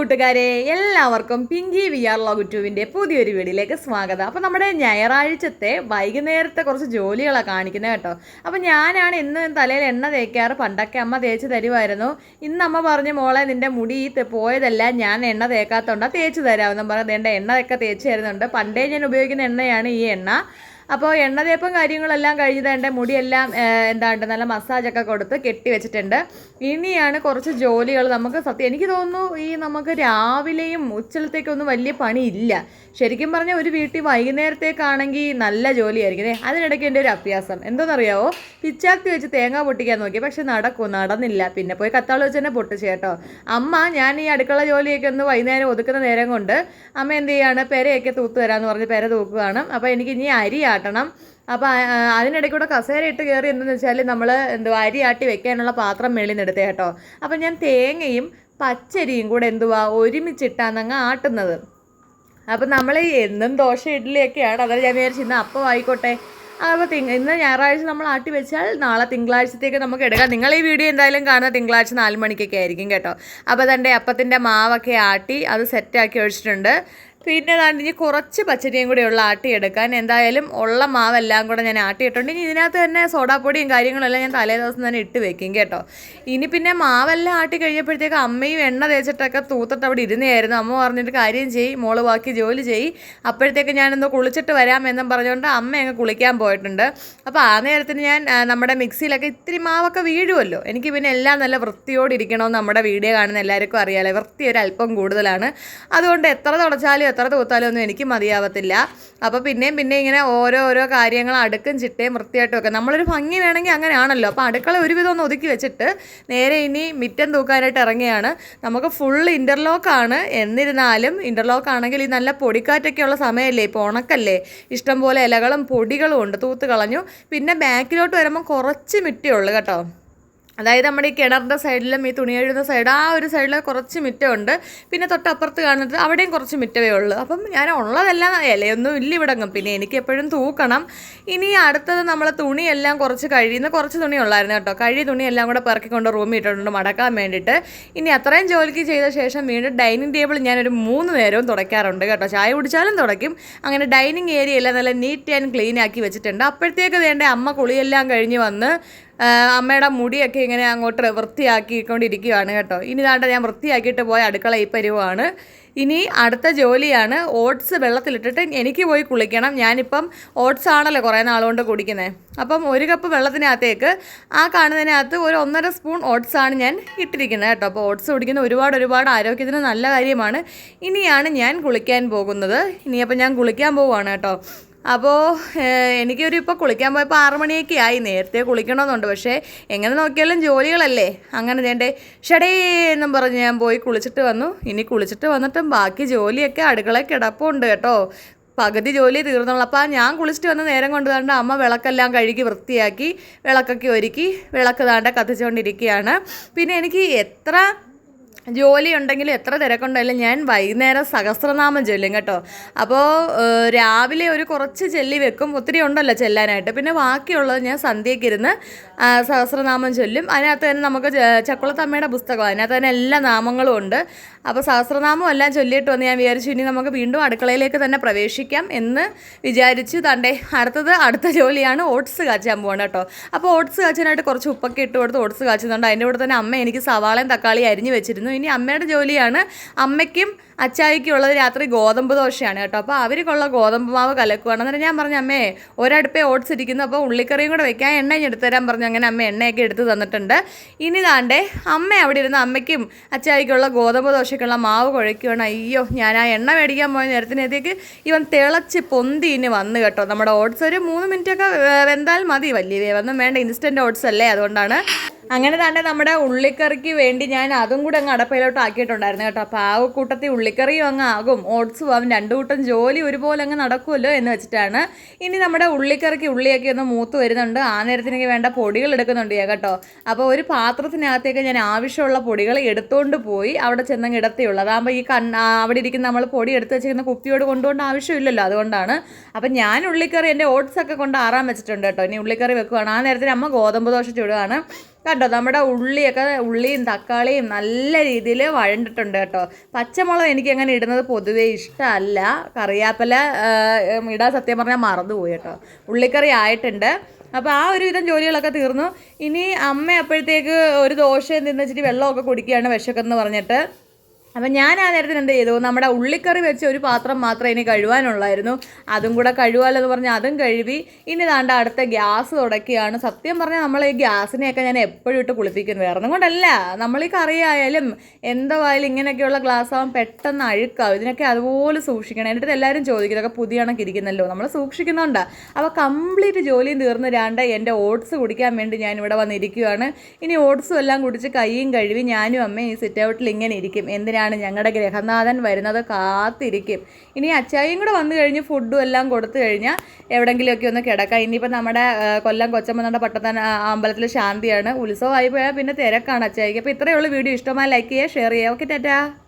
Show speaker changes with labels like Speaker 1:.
Speaker 1: കൂട്ടുകാരെ എല്ലാവർക്കും Pinky V R log ട്യൂവിന്റെ പുതിയൊരു വീഡിയോയിലേക്ക് സ്വാഗതം. അപ്പോൾ നമ്മുടെ ഞായറാഴ്ചത്തെ വൈകുന്നേരത്തെ കുറച്ച് ജോലികളാണ് കാണിക്കുന്നത് കേട്ടോ. അപ്പോൾ ഞാനാണ് ഇന്ന് തലയിൽ എണ്ണ തേക്കാറ് പണ്ടൊക്കെ അമ്മ തേച്ച് തരുമായിരുന്നു ഇന്ന് അമ്മ പറഞ്ഞു മോളെ നിന്റെ മുടി പോയതല്ല ഞാൻ എണ്ണ തേക്കാത്തതുകൊണ്ടാണ് തേച്ച് തരാമെന്നും പറഞ്ഞു എന്റെ എണ്ണയൊക്കെ തേച്ച് തരുന്നുണ്ട്. പണ്ടേ ഞാൻ ഉപയോഗിക്കുന്ന എണ്ണയാണ് ഈ എണ്ണ. അപ്പോൾ എണ്ണ തേപ്പും കാര്യങ്ങളെല്ലാം കഴിഞ്ഞത് എന്റെ മുടിയെല്ലാം എന്താ എന്താണ്ട് നല്ല മസാജൊക്കെ കൊടുത്ത് കെട്ടി വെച്ചിട്ടുണ്ട്. ഇനിയാണ് കുറച്ച് ജോലികൾ. നമുക്ക് സത്യം എനിക്ക് തോന്നുന്നു ഈ നമുക്ക് രാവിലെയും ഉച്ചലത്തേക്കൊന്നും വലിയ പണിയില്ല. ശരിക്കും പറഞ്ഞാൽ ഒരു വീട്ടിൽ വൈകുന്നേരത്തേക്കാണെങ്കിൽ നല്ല ജോലിയായിരിക്കും അല്ലേ? അതിനിടയ്ക്ക് എന്റെ ഒരു അഭ്യാസം. എന്തോന്നറിയാവോ? പിച്ചാത്തി വെച്ച് തേങ്ങ പൊട്ടിക്കാൻ നോക്കി. പക്ഷെ നടക്കും നടന്നില്ല. പിന്നെ പോയി കത്താൾ വെച്ച് തന്നെ പൊട്ടിച്ച് കേട്ടോ. അമ്മ ഞാൻ ഈ അടുക്കള ജോലിയൊക്കെ ഒന്ന് വൈകുന്നേരം ഒതുക്കുന്ന നേരം കൊണ്ട് അമ്മ എന്ത് ചെയ്യാണ്? പെരയൊക്കെ തൂത്ത് തരാമെന്ന് പറഞ്ഞ് പെര തൂക്കുകയാണ്. അപ്പോൾ എനിക്ക് ഇനി അരി ആട്ടണം അപ്പോൾ അതിനിടയ്ക്ക് കൂടെ കസേര ഇട്ട് കയറി എന്തെന്ന് വെച്ചാൽ നമ്മൾ എന്തുവാ ആട്ടി വെക്കാനുള്ള പാത്രം മേളിൽ നിന്ന് എടുത്തേ കേട്ടോ. അപ്പോൾ ഞാൻ തേങ്ങയും പച്ചരിയും കൂടെ എന്തുവാ ഒരുമിച്ചിട്ടാണ് അങ്ങ് ആട്ടുന്നത്. അപ്പം നമ്മൾ എന്നും ദോശ ഇഡ്ഡലിയൊക്കെയാണ് അതായത് ഞാൻ വിചാരിച്ചു ഇന്ന് അപ്പം ആയിക്കോട്ടെ. അപ്പോൾ തിങ് ഇന്ന് ഞായറാഴ്ച നമ്മൾ ആട്ടി വെച്ചാൽ നാളെ തിങ്കളാഴ്ചത്തേക്ക് നമുക്ക് എടുക്കാം. നിങ്ങൾ ഈ വീഡിയോ എന്തായാലും കാണുന്ന തിങ്കളാഴ്ച നാല് മണിക്കൊക്കെ ആയിരിക്കും കേട്ടോ. അപ്പോൾ തന്റെ അപ്പത്തിന്റെ മാവൊക്കെ ആട്ടി അത് സെറ്റാക്കി ഒഴിച്ചിട്ടുണ്ട്. പിന്നെ അതാണ്ട് ഇനി കുറച്ച് പച്ചരിയും കൂടി ഉള്ള ആട്ടിയെടുക്കാൻ എന്തായാലും ഉള്ള മാവെല്ലാം കൂടെ ഞാൻ ആട്ടിയിട്ടുണ്ട്. ഇനി ഇതിനകത്ത് തന്നെ സോഡാപ്പൊടിയും കാര്യങ്ങളെല്ലാം ഞാൻ തലേ ദിവസം തന്നെ ഇട്ട് വെക്കും കേട്ടോ. ഇനി പിന്നെ മാവെല്ലാം ആട്ടി കഴിഞ്ഞപ്പോഴത്തേക്ക് അമ്മയും എണ്ണ തേച്ചിട്ടൊക്കെ തൂത്തിട്ട് അവിടെ ഇരുന്നായിരുന്നു അമ്മ പറഞ്ഞിട്ട് കാര്യം ചെയ്യും മോൾ ബാക്കി ജോലി ചെയ്യും. അപ്പോഴത്തേക്ക് ഞാനൊന്ന് കുളിച്ചിട്ട് വരാം വരാമെന്നും പറഞ്ഞുകൊണ്ട് അമ്മ അങ്ങ് കുളിക്കാൻ പോയിട്ടുണ്ട്. അപ്പോൾ ആ നേരത്തിന് ഞാൻ നമ്മുടെ മിക്സിയിലൊക്കെ ഇത്തിരി മാവൊക്കെ വീഴുമല്ലോ എനിക്ക് പിന്നെ എല്ലാം നല്ല വൃത്തിയോടിരിക്കണമെന്ന് നമ്മുടെ വീഡിയോ കാണുന്ന എല്ലാവർക്കും അറിയാമല്ലോ വൃത്തി ഒരു അല്പം കൂടുതലാണ്. അതുകൊണ്ട് എത്ര തുടച്ചാലും എത്ര തൂത്താലും ഒന്നും എനിക്ക് മതിയാവത്തില്ല. അപ്പോൾ പിന്നെയും പിന്നെ ഇങ്ങനെ ഓരോ ഓരോ കാര്യങ്ങൾ അടുക്കും ചിട്ടയും വൃത്തിയായിട്ടും ഒക്കെ. നമ്മളൊരു ഭംഗി വേണമെങ്കിൽ അങ്ങനെയാണല്ലോ. അപ്പോൾ അടുക്കള ഒരുവിധം ഒന്ന് ഒതുക്കി വെച്ചിട്ട് നേരെ ഇനി മിറ്റം തൂക്കാനായിട്ട് ഇറങ്ങിയാണ് നമുക്ക് ഫുൾ ഇന്റർലോക്കാണ് എന്നിരുന്നാലും ഇന്റർലോക്ക് ആണെങ്കിൽ ഈ നല്ല പൊടിക്കാറ്റൊക്കെ ഉള്ള സമയമല്ലേ ഇപ്പോൾ ഉണക്കല്ലേ? ഇഷ്ടംപോലെ ഇലകളും പൊടികളും ഉണ്ട്. തൂത്ത് കളഞ്ഞു. പിന്നെ ബാക്കിലോട്ട് വരുമ്പോൾ കുറച്ച് മിറ്റേ ഉള്ളൂ കേട്ടോ. അതായത് നമ്മുടെ ഈ കിണറിന്റെ സൈഡിലും ഈ തുണി കഴുകുന്ന സൈഡ് ആ ഒരു സൈഡിൽ കുറച്ച് മുറ്റമുണ്ട്. പിന്നെ തൊട്ടപ്പുറത്ത് കാണുന്നത് അവിടെയും കുറച്ച് മുറ്റമേ ഉള്ളൂ. അപ്പം ഞാൻ ഉള്ളതെല്ലാം ഇലയൊന്നും ഇല്ല ഇവിടെ പിന്നെ എനിക്ക് എപ്പോഴും തൂക്കണം. ഇനി അടുത്തത് നമ്മൾ തുണിയെല്ലാം കുറച്ച് കഴിയുന്ന കുറച്ച് തുണി ഉള്ളായിരുന്നു കേട്ടോ. കഴി തുണിയെല്ലാം കൂടെ പെറുക്കിക്കൊണ്ട് റൂമിൽ ഇട്ടിട്ടുണ്ട് മടക്കാൻ വേണ്ടിയിട്ട്. ഇനി അത്രയും ജോലിക്ക് ചെയ്ത ശേഷം വീണ്ടും ഡൈനിങ് ടേബിൾ ഞാനൊരു മൂന്ന് നേരവും തുടയ്ക്കാറുണ്ട് കേട്ടോ. ചായ കുടിച്ചാലും തുടയ്ക്കും. അങ്ങനെ ഡൈനിങ് ഏരിയ എല്ലാം നല്ല നീറ്റ് ആൻഡ് ക്ലീൻ ആക്കി വെച്ചിട്ടുണ്ട്. അപ്പോഴത്തേക്ക് വേണ്ട അമ്മ കുളിയെല്ലാം കഴിഞ്ഞ് വന്ന് അമ്മയുടെ മുടിയൊക്കെ ഇങ്ങനെ അങ്ങോട്ട് വൃത്തിയാക്കിക്കൊണ്ടിരിക്കുകയാണ് കേട്ടോ. ഇനി ദാണ്ട ഞാൻ വൃത്തിയാക്കിയിട്ട് പോയ അടുക്കള ഈ പരുവാണ്. ഇനി അടുത്ത ജോലിയാണ് ഓട്സ് വെള്ളത്തിലിട്ടിട്ട് എനിക്ക് പോയി കുളിക്കണം. ഞാനിപ്പം ഓട്സ് ആണല്ലോ കുറേ നാളുകൊണ്ട് കുടിക്കുന്നത് അപ്പം ഒരു കപ്പ് വെള്ളത്തിനകത്തേക്ക് ആ കാണുന്നതിനകത്ത് ഒരു ഒന്നര സ്പൂൺ ഓട്സ് ആണ് ഞാൻ ഇട്ടിരിക്കുന്നത് കേട്ടോ. അപ്പോൾ ഓട്സ് കുടിക്കുന്ന ഒരുപാട് ഒരുപാട് ആരോഗ്യത്തിന് നല്ല കാര്യമാണ്. ഇനിയാണ് ഞാൻ കുളിക്കാൻ പോകുന്നത്. ഇനിയപ്പോൾ ഞാൻ കുളിക്കാൻ പോവുകയാണ് കേട്ടോ. അപ്പോൾ എനിക്കൊരു ഇപ്പോൾ കുളിക്കാൻ പോയപ്പോൾ ആറു മണിയൊക്കെ ആയി. നേരത്തെ കുളിക്കണമെന്നുണ്ട്. പക്ഷേ എങ്ങനെ നോക്കിയാലും ജോലികളല്ലേ. അങ്ങനെ ചെയ്യണ്ടേ ഷടേ എന്നും പറഞ്ഞ് ഞാൻ പോയി കുളിച്ചിട്ട് വന്നു. ഇനി കുളിച്ചിട്ട് വന്നിട്ടും ബാക്കി ജോലിയൊക്കെ അടുക്കള കിടപ്പുണ്ട് കേട്ടോ. പകുതി ജോലി തീർന്നുള്ളൂ അപ്പോൾ ഞാൻ കുളിച്ചിട്ട് വന്ന നേരം കൊണ്ട് അമ്മ വിളക്കെല്ലാം കഴുകി വൃത്തിയാക്കി വിളക്കൊക്കെ ഒരുക്കി വിളക്ക് താണ്ട കത്തിച്ചുകൊണ്ടിരിക്കുകയാണ് പിന്നെ എനിക്ക് എത്ര ജോലി ഉണ്ടെങ്കിലും എത്ര തിരക്കുണ്ടായാലും ഞാൻ വൈകുന്നേരം സഹസ്രനാമം ചൊല്ലും കേട്ടോ. അപ്പോൾ രാവിലെ ഒരു കുറച്ച് ചെല്ലി വെക്കും. ഒത്തിരി ഉണ്ടല്ലോ ചെല്ലാനായിട്ട്. പിന്നെ ബാക്കിയുള്ളത് ഞാൻ സന്ധ്യയ്ക്ക് ഇരുന്ന് സഹസ്രനാമം ചൊല്ലും. അതിനകത്ത് തന്നെ നമുക്ക് ചക്കുളത്തമ്മയുടെ പുസ്തകം അതിനകത്ത് തന്നെ എല്ലാ നാമങ്ങളും ഉണ്ട്. അപ്പോൾ സഹസ്രനാമം എല്ലാം ചൊല്ലിയിട്ട് വന്ന് ഞാൻ വിചാരിച്ചു ഇനി നമുക്ക് വീണ്ടും അടുക്കളയിലേക്ക് തന്നെ പ്രവേശിക്കാം എന്ന് വിചാരിച്ചു. തണ്ടേ അടുത്തത് അടുത്ത ജോലിയാണ് ഓട്സ് കാച്ചാൻ പോകണം കേട്ടോ. അപ്പോൾ ഓട്സ് കാച്ചാനായിട്ട് കുറച്ച് ഉപ്പൊക്കെ ഇട്ട് കൊടുത്ത് ഓട്സ് കാച്ചുന്നുണ്ട്. അതിന്റെ കൂടെ തന്നെ അമ്മ എനിക്ക് സവാളയും തക്കാളി അരിഞ്ഞ് വെച്ചിരുന്നു. ഇനി അമ്മയുടെ ജോലിയാണ് അമ്മയ്ക്കും അച്ചായിക്കും ഉള്ളത് രാത്രി ഗോതമ്പ് ദോശയാണ് കേട്ടോ. അപ്പോൾ അവർക്കുള്ള ഗോതമ്പ് മാവ് കലക്കുവാണ്. എന്നിട്ട് ഞാൻ പറഞ്ഞു അമ്മേ ഒരടുപ്പേ ഓട്സ് ഇരിക്കുന്നു. അപ്പോൾ ഉള്ളിക്കറിയും കൂടെ വെക്കാൻ എണ്ണ ഇങ്ങ് എടുത്തു തരാൻ പറഞ്ഞു. അങ്ങനെ അമ്മ എണ്ണയൊക്കെ എടുത്ത് തന്നിട്ടുണ്ട്. ഇനി താണ്ടേ അമ്മ അവിടെ ഇരുന്ന് അമ്മയ്ക്കും അച്ചായിക്കുള്ള ഗോതമ്പ് ദോശയ്ക്കുള്ള മാവ് കുഴയ്ക്കുകയാണ് അയ്യോ ഞാൻ ആ എണ്ണ മേടിക്കാൻ പോയ നേരത്തിനേക്ക് ഇവൻ തിളച്ച് പൊന്തി ഇനി വന്ന് കേട്ടോ. നമ്മുടെ ഓട്സ് ഒരു മൂന്ന് മിനിറ്റൊക്കെ വെന്താൽ മതി. വലിയ വേവൊന്നും വേണ്ട. ഇൻസ്റ്റന്റ് ഓട്സ് അല്ലേ? അതുകൊണ്ടാണ് അങ്ങനെ തന്നെ നമ്മുടെ ഉള്ളിക്കറിക്ക് വേണ്ടി ഞാൻ അതും കൂടെ അങ്ങ് അടപ്പയിലോട്ട് ആക്കിയിട്ടുണ്ടായിരുന്നു കേട്ടോ. അപ്പോൾ ആ കൂട്ടത്തിൽ ഉള്ളിക്കറിയും അങ്ങ് ആകും ഓട്സും ആവും രണ്ടു കൂട്ടം ജോലി ഒരുപോലെ അങ്ങ് നടക്കുമല്ലോ എന്ന് വെച്ചിട്ടാണ്. ഇനി നമ്മുടെ ഉള്ളിക്കറിക്ക് ഉള്ളിയൊക്കെ ഒന്ന് മൂത്ത് വരുന്നുണ്ട്. ആ നേരത്തിനൊക്കെ വേണ്ട പൊടികൾ എടുക്കുന്നുണ്ട് ഞാൻ കേട്ടോ. അപ്പോൾ ഒരു പാത്രത്തിനകത്തേക്ക് ഞാൻ ആവശ്യമുള്ള പൊടികൾ എടുത്തുകൊണ്ട് പോയി അവിടെ ചെന്നങ്ങ് ഇടത്തേയുള്ളൂ അതാകുമ്പോൾ ഈ കണ്ണ അവിടെ ഇരിക്കുന്ന നമ്മൾ പൊടി എടുത്ത് വെച്ചിരിക്കുന്ന കുപ്പിയോട് കൊണ്ടുപോകേണ്ട ആവശ്യമില്ലല്ലോ അതുകൊണ്ടാണ്. അപ്പം ഞാൻ ഉള്ളിക്കറി എന്റെ ഓട്സൊക്കെ കൊണ്ട് ആറാൻ വെച്ചിട്ടുണ്ട് കേട്ടോ. ഇനി ഉള്ളിക്കറി വെക്കുവാണ്. ആ നേരത്തിന് അമ്മ ഗോതമ്പ് ദോശ ചുടുകയാണ് കണ്ടോ നമ്മുടെ ഉള്ളിയൊക്കെ ഉള്ളിയും തക്കാളിയും നല്ല രീതിയിൽ വഴണ്ടിട്ടുണ്ട് കേട്ടോ. പച്ചമുളക് എനിക്ക് അങ്ങനെ ഇടുന്നത് പൊതുവേ ഇഷ്ടമല്ല. കറിയാപ്പല ഇടാൻ സത്യം പറഞ്ഞാൽ മറന്നുപോയി കേട്ടോ. ഉള്ളിക്കറി ആയിട്ടുണ്ട്. അപ്പോൾ ആ ഒരു വിധം ജോലികളൊക്കെ തീർന്നു. ഇനി അമ്മ അപ്പോഴത്തേക്ക് ഒരു ദോശ തിന്ന് വെച്ചിട്ട് വെള്ളമൊക്കെ കുടിക്കുകയാണ് വിശക്കെന്ന് പറഞ്ഞിട്ട്. അപ്പം ഞാൻ ആ നേരത്തിന് എന്ത് ചെയ്തു? നമ്മുടെ ഉള്ളിക്കറി വെച്ച് ഒരു പാത്രം മാത്രമേ ഇനി കഴുകാനുള്ളായിരുന്നു അതും കൂടെ കഴുകാമല്ലോ എന്ന് പറഞ്ഞ് അതും കഴുകി ഇനി താണ്ട അടുത്ത ഗ്യാസ് തുടക്കുകയാണ് സത്യം പറഞ്ഞാൽ നമ്മൾ ഈ ഗ്യാസിനെയൊക്കെ ഞാൻ എപ്പോഴും ഇട്ട് കുളിപ്പിക്കുന്നു. വേറെ കൊണ്ടല്ല. നമ്മൾ ഈ കറി ആയാലും എന്തോ എന്തായാലും ഇങ്ങനെയൊക്കെയുള്ള ഗ്ലാസ് ആവാൻ പെട്ടെന്ന് അഴുക്കാവും. ഇതിനൊക്കെ അതുപോലെ സൂക്ഷിക്കണം. എന്നിട്ട് എല്ലാവരും ചോദിക്കും ഇതൊക്കെ പുതിയ കണക്ക് ഇരിക്കുന്നല്ലോ? നമ്മൾ സൂക്ഷിക്കുന്നുണ്ട്. അപ്പോൾ കംപ്ലീറ്റ് ജോലിയും തീർന്ന് രാണ്ട് എന്റെ ഓട്സ് കുടിക്കാൻ വേണ്ടി ഞാൻ ഇവിടെ വന്നിരിക്കുകയാണ് ഇനി ഓട്സും എല്ലാം കുടിച്ച് കൈയും കഴുകി ഞാനും അമ്മയും ഈ സിറ്റ് ഔട്ടിൽ ഇങ്ങനെ ഇരിക്കും. എന്തിനാണ് ഞങ്ങളുടെ ഗ്രഹനാഥൻ വരുന്നത്. കാത്തിരിക്കും. ഇനി അച്ചായും കൂടെ വന്നു കഴിഞ്ഞ് ഫുഡും എല്ലാം കൊടുത്തു കഴിഞ്ഞാൽ എവിടെങ്കിലുമൊക്കെ ഒന്ന് കിടക്കാം. ഇനിയിപ്പോൾ നമ്മുടെ കൊല്ലം കൊച്ചമ്മയുടെ പട്ടത്തൻ അമ്പലത്തിൽ ശാന്തിയാണ്. ഉത്സവമായി പോയാൽ പിന്നെ തിരക്കാണ് അച്ചായിക്ക്. അപ്പോൾ ഇത്രയേ ഉള്ളൂ. വീഡിയോ ഇഷ്ടമായി ലൈക്ക് ചെയ്യുക ഷെയർ ചെയ്യുക. ഓക്കെ ടാറ്റാ.